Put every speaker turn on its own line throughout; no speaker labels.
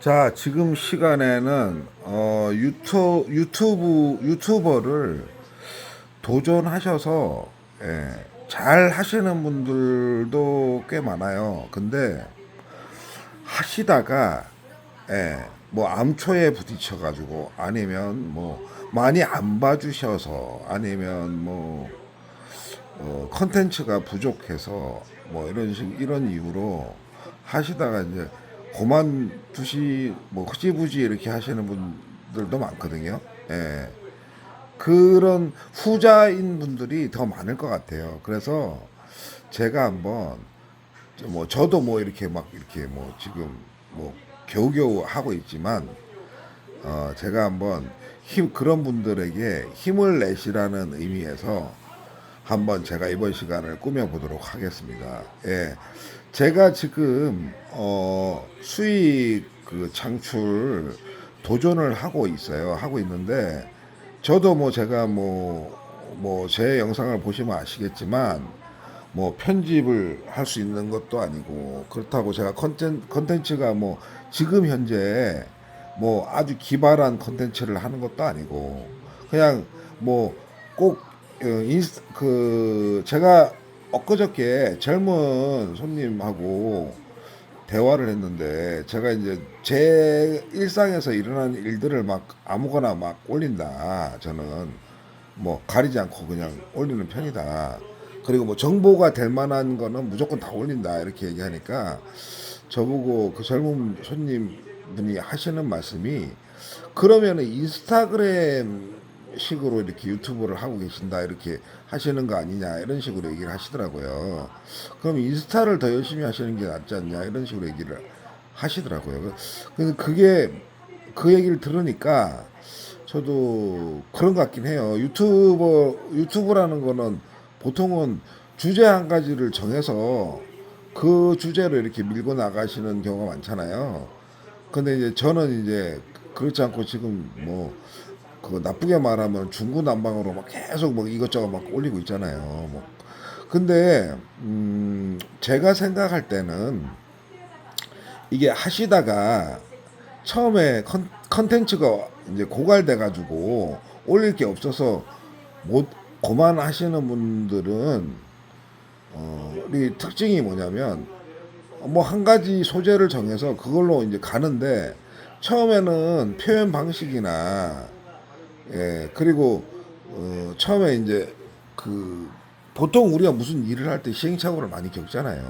자, 지금 시간에는 어, 유튜, 유튜브 유튜버를 도전하셔서 예, 잘 하시는 분들도 꽤 많아요. 근데 하시다가 예, 뭐 암초에 부딪혀 가지고 아니면 뭐 많이 안 봐주셔서 아니면 뭐 어, 컨텐츠가 부족해서 뭐 이런 식 이런 이유로 하시다가 이제 그만 두시 뭐 흐지부지 이렇게 하시는 분들도 많거든요. 예. 그런 후자인 분들이 더 많을 것 같아요. 그래서 제가 한번 뭐 저도 뭐 이렇게 막 이렇게 뭐 지금 뭐 겨우겨우 하고 있지만 어 제가 한번 힘 그런 분들에게 힘을 내시라는 의미에서 한번 제가 이번 시간을 꾸며 보도록 하겠습니다. 예. 제가 지금 어 수익 그 창출 도전을 하고 있어요. 하고 있는데 저도 뭐 제가 뭐 뭐 제 영상을 보시면 아시겠지만 뭐 편집을 할 수 있는 것도 아니고 그렇다고 제가 컨텐 컨텐츠가 뭐 지금 현재 뭐 아주 기발한 컨텐츠를 하는 것도 아니고 그냥 뭐 꼭 인스 그 제가 엊그저께 젊은 손님하고 대화를 했는데 제가 이제 제 일상에서 일어나는 일들을 막 아무거나 막 올린다 저는. 뭐 가리지 않고 그냥 올리는 편이다. 그리고 뭐 정보가 될 만한 거는 무조건 다 올린다 이렇게 얘기하니까 저보고 그 젊은 손님 분이 하시는 말씀이 그러면은 인스타그램 식으로 이렇게 유튜브를 하고 계신다 이렇게 하시는 거 아니냐 이런 식으로 얘기를 하시더라고요. 그럼 인스타를 더 열심히 하시는 게 낫지 않냐 이런 식으로 얘기를 하시더라고요. 근데 그게 그 얘기를 들으니까 저도 그런 것 같긴 해요. 유튜버 유튜브라는 거는 보통은 주제 한 가지를 정해서 그 주제로 이렇게 밀고 나가시는 경우가 많잖아요. 근데 이제 저는 이제 그렇지 않고 지금 뭐 그 나쁘게 말하면 중구난방으로 막 계속 뭐 이것저것 막 올리고 있잖아요. 뭐 근데 음 제가 생각할 때는 이게 하시다가 처음에 컨, 컨텐츠가 이제 고갈돼 가지고 올릴 게 없어서 못 그만하시는 분들은 어, 우리 특징이 뭐냐면 뭐 한 가지 소재를 정해서 그걸로 이제 가는데 처음에는 표현 방식이나 예 그리고 어, 처음에 이제 그 보통 우리가 무슨 일을 할 때 시행착오를 많이 겪잖아요.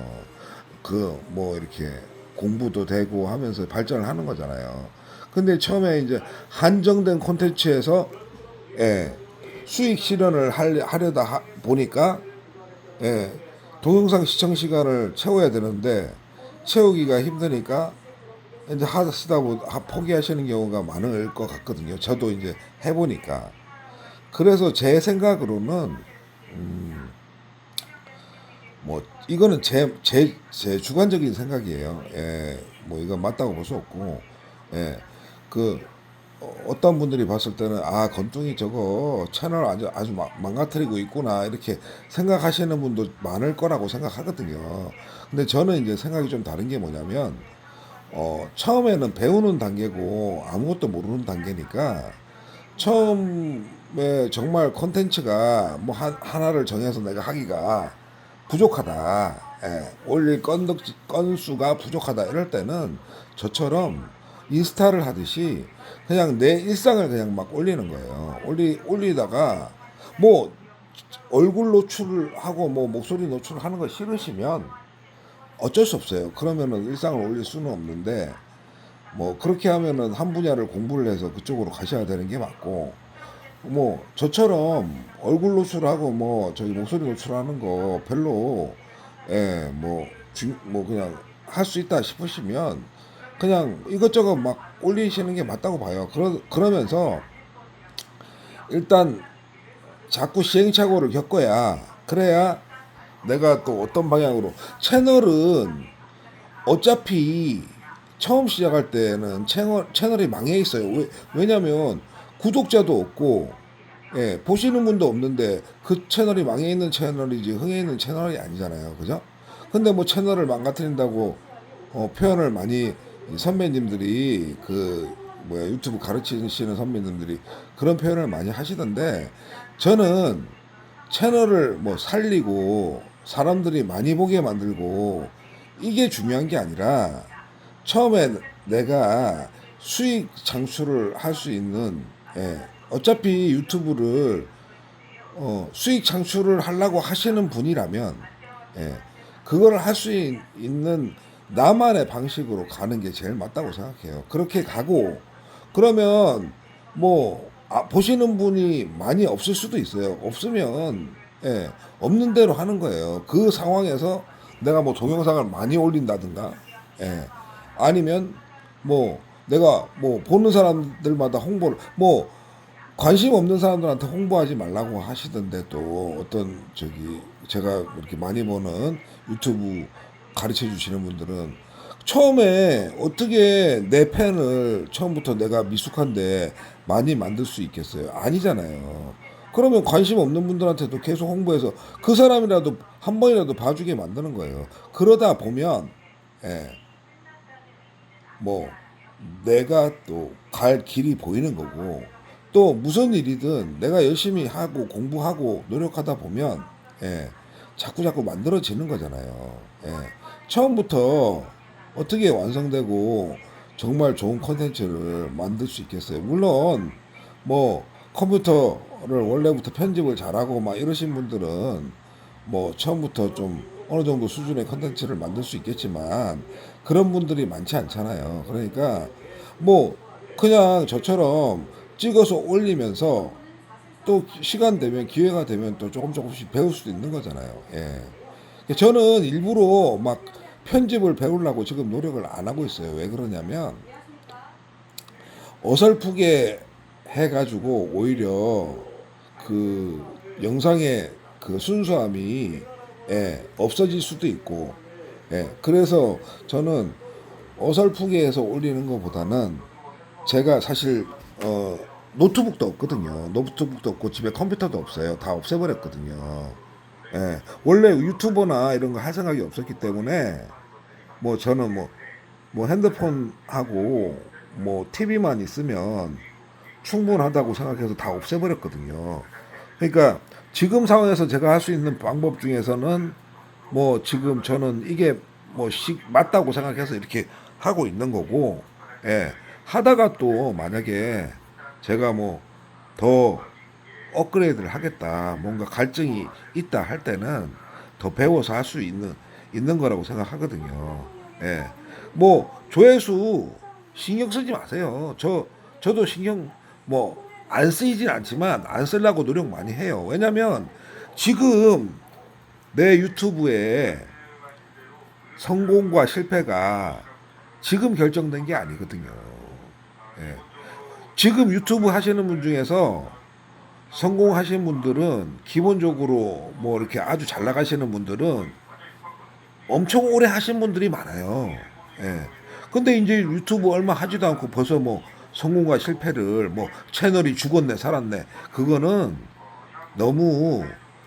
그 뭐 이렇게 공부도 되고 하면서 발전을 하는 거잖아요. 근데 처음에 이제 한정된 콘텐츠에서 예, 수익 실현을 할- 하려다 하- 보니까 예, 동영상 시청 시간을 채워야 되는데 채우기가 힘드니까 이제 하시다 보 하- 포기하시는 경우가 많을 것 같거든요. 저도 이제 해보니까 그래서 제 생각으로는 뭐 이거는 제 제 제 주관적인 생각이에요. 예, 뭐 이건 맞다고 볼 수 없고, 예, 그 어, 어떤 분들이 봤을 때는 아 건뚱이 저거 채널 아주 아주 마- 망가뜨리고 있구나 이렇게 생각하시는 분도 많을 거라고 생각하거든요. 근데 저는 이제 생각이 좀 다른 게 뭐냐면 어 처음에는 배우는 단계고 아무것도 모르는 단계니까 처음에 정말 콘텐츠가 뭐 한, 하나를 정해서 내가 하기가 부족하다. 예, 올릴 건, 건수가 부족하다. 이럴 때는 저처럼 인스타를 하듯이 그냥 내 일상을 그냥 막 올리는 거예요. 올리, 올리다가 뭐 얼굴 노출을 하고 뭐 목소리 노출을 하는 거 싫으시면 어쩔 수 없어요. 그러면은 일상을 올릴 수는 없는데 뭐 그렇게 하면은 한 분야를 공부를 해서 그쪽으로 가셔야 되는 게 맞고 뭐 저처럼 얼굴 노출하고 뭐 저기 목소리 노출하는 거 별로 예뭐 뭐 그냥 할 수 있다 싶으시면 그냥 이것저것 막 올리시는 게 맞다고 봐요. 그러 그러면서 일단 자꾸 시행착오를 겪어야 그래야 내가 또 어떤 방향으로 채널은 어차피 처음 시작할 때는 채널, 채널이 망해 있어요. 왜, 왜냐면 구독자도 없고 예, 보시는 분도 없는데 그 채널이 망해 있는 채널이지 흥해 있는 채널이 아니잖아요. 그죠? 근데 뭐 채널을 망가뜨린다고 어, 표현을 많이 이 선배님들이 그 뭐야 유튜브 가르치시는 선배님들이 그런 표현을 많이 하시던데 저는 채널을 뭐 살리고 사람들이 많이 보게 만들고 이게 중요한 게 아니라 처음에 내가 수익 창출을 할 수 있는 예, 어차피 유튜브를 어, 수익 창출을 하려고 하시는 분이라면 예, 그걸 할 수 있는 나만의 방식으로 가는 게 제일 맞다고 생각해요. 그렇게 가고 그러면 뭐 아, 보시는 분이 많이 없을 수도 있어요. 없으면 예, 없는 대로 하는 거예요. 그 상황에서 내가 뭐 동영상을 많이 올린다든가 예, 아니면 뭐 내가 뭐 보는 사람들마다 홍보를 뭐 관심 없는 사람들한테 홍보하지 말라고 하시던데 또 어떤 저기 제가 이렇게 많이 보는 유튜브 가르쳐 주시는 분들은 처음에 어떻게 내 팬을 처음부터 내가 미숙한데 많이 만들 수 있겠어요? 아니잖아요. 그러면 관심 없는 분들한테도 계속 홍보해서 그 사람이라도 한 번이라도 봐주게 만드는 거예요. 그러다 보면 예, 뭐 내가 또 갈 길이 보이는 거고 또 무슨 일이든 내가 열심히 하고 공부하고 노력하다 보면 예, 자꾸 자꾸 만들어지는 거잖아요. 예, 처음부터 어떻게 완성되고 정말 좋은 컨텐츠를 만들 수 있겠어요. 물론 뭐 컴퓨터를 원래부터 편집을 잘하고 막 이러신 분들은 뭐 처음부터 좀 어느 정도 수준의 컨텐츠를 만들 수 있겠지만 그런 분들이 많지 않잖아요. 그러니까 뭐 그냥 저처럼 찍어서 올리면서 또 시간 되면 기회가 되면 또 조금 조금씩 배울 수도 있는 거잖아요. 예. 저는 일부러 막 편집을 배우려고 지금 노력을 안 하고 있어요. 왜 그러냐면 어설프게 해가지고 오히려 그 영상의 그 순수함이 예, 없어질 수도 있고 예, 그래서 저는 어설프게 해서 올리는 것보다는 제가 사실 어, 노트북도 없거든요. 노트북도 없고 집에 컴퓨터도 없어요. 다 없애버렸거든요. 예, 원래 유튜버나 이런 거 할 생각이 없었기 때문에 뭐 저는 뭐, 뭐 핸드폰 하고 뭐 TV만 있으면 충분하다고 생각해서 다 없애버렸거든요. 그러니까 지금 상황에서 제가 할 수 있는 방법 중에서는 뭐 지금 저는 이게 뭐 시, 맞다고 생각해서 이렇게 하고 있는 거고, 예. 하다가 또 만약에 제가 뭐 더 업그레이드를 하겠다, 뭔가 갈증이 있다 할 때는 더 배워서 할 수 있는 있는 거라고 생각하거든요. 예. 뭐 조회수 신경 쓰지 마세요. 저 저도 신경 뭐 안 쓰이진 않지만 안 쓰려고 노력 많이 해요. 왜냐면 지금 내 유튜브에 성공과 실패가 지금 결정된 게 아니거든요. 예. 지금 유튜브 하시는 분 중에서 성공하신 분들은 기본적으로 뭐 이렇게 아주 잘 나가시는 분들은 엄청 오래 하신 분들이 많아요. 예. 근데 이제 유튜브 얼마 하지도 않고 벌써 뭐 성공과 실패를 뭐 채널이 죽었네 살았네 그거는 너무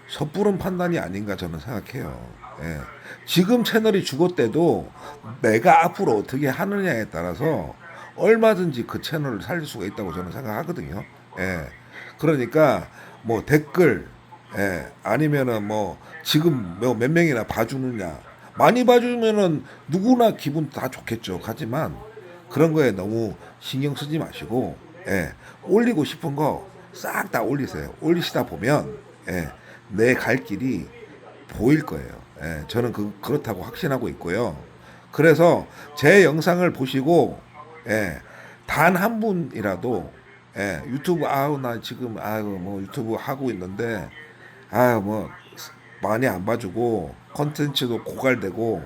섣부른 판단이 아닌가 저는 생각해요. 예. 지금 채널이 죽었대도 내가 앞으로 어떻게 하느냐에 따라서 얼마든지 그 채널을 살릴 수가 있다고 저는 생각하거든요. 예. 그러니까 뭐 댓글 예. 아니면은 뭐 지금 뭐 몇 명이나 봐주느냐 많이 봐주면은 누구나 기분 다 좋겠죠. 하지만 그런 거에 너무 신경 쓰지 마시고 예. 올리고 싶은 거 싹 다 올리세요. 올리시다 보면 예. 내 갈 길이 보일 거예요. 예. 저는 그 그렇다고 확신하고 있고요. 그래서 제 영상을 보시고 예. 단 한 분이라도 예. 유튜브 아우 나 지금 아유 뭐 유튜브 하고 있는데 아유 뭐 많이 안 봐주고 컨텐츠도 고갈되고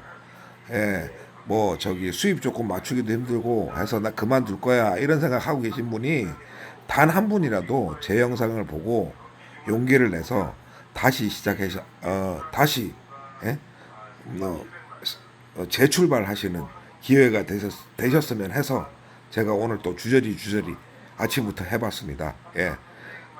예, 뭐 저기 수입 조금 맞추기도 힘들고 해서 나 그만둘 거야 이런 생각 하고 계신 분이 단 한 분이라도 제 영상을 보고 용기를 내서 다시 시작해서 어 다시 예? 어, 어, 재출발하시는 기회가 되셨, 되셨으면 해서 제가 오늘 또 주저리 주저리 아침부터 해봤습니다. 예.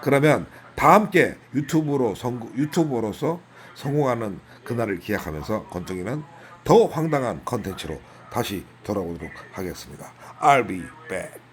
그러면 다 함께 유튜브로 성 유튜버로서 성공하는 그날을 기약하면서 건정이는 더 황당한 컨텐츠로 다시 돌아오도록 하겠습니다. I'll be back.